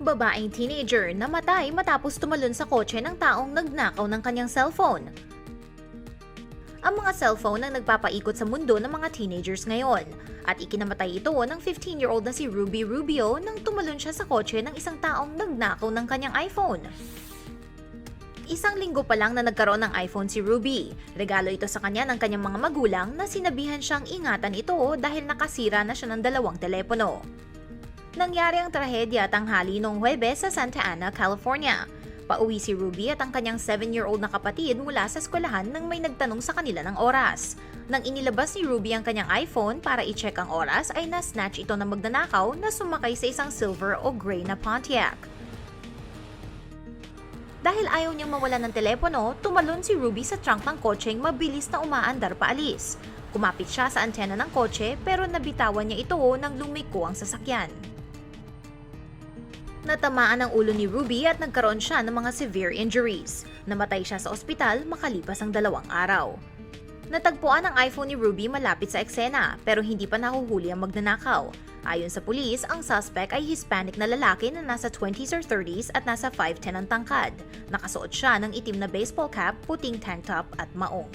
Babaeng teenager namatay matapos tumalon sa kotse ng taong nagnakaw ng kanyang cellphone. Ang mga cellphone ang nagpapaikot sa mundo ng mga teenagers ngayon at ikinamatay ito ng 15-year-old na si Ruby Rubio nang tumalon siya sa kotse ng isang taong nagnakaw ng kanyang iPhone. Isang linggo pa lang na nagkaroon ng iPhone si Ruby. Regalo ito sa kanya ng kanyang mga magulang na sinabihan siyang ingatan ito dahil nakasira na siya ng dalawang telepono. Nangyari ang trahedya tanghali noong Huwebes sa Santa Ana, California. Pauwi si Ruby at ang kanyang 7-year-old na kapatid mula sa eskwelahan nang may nagtanong sa kanila ng oras. Nang inilabas ni Ruby ang kanyang iPhone para i-check ang oras ay na-snatch ito ng magnanakaw na sumakay sa isang silver o gray na Pontiac. Dahil ayaw niyang mawala ng telepono, tumalon si Ruby sa trunk ng kotseng mabilis na umaandar paalis. Kumapit siya sa antena ng kotse pero nabitawan niya ito nang lumiko ang sasakyan. Natamaan ang ulo ni Ruby at nagkaroon siya ng mga severe injuries. Namatay siya sa ospital makalipas ang dalawang araw. Natagpuan ang iPhone ni Ruby malapit sa eksena pero hindi pa nahuhuli ang magnanakaw. Ayon sa pulis, ang suspect ay Hispanic na lalaki na nasa 20s or 30s at nasa 5'10 ang tangkad. Nakasuot siya ng itim na baseball cap, puting tank top at maong.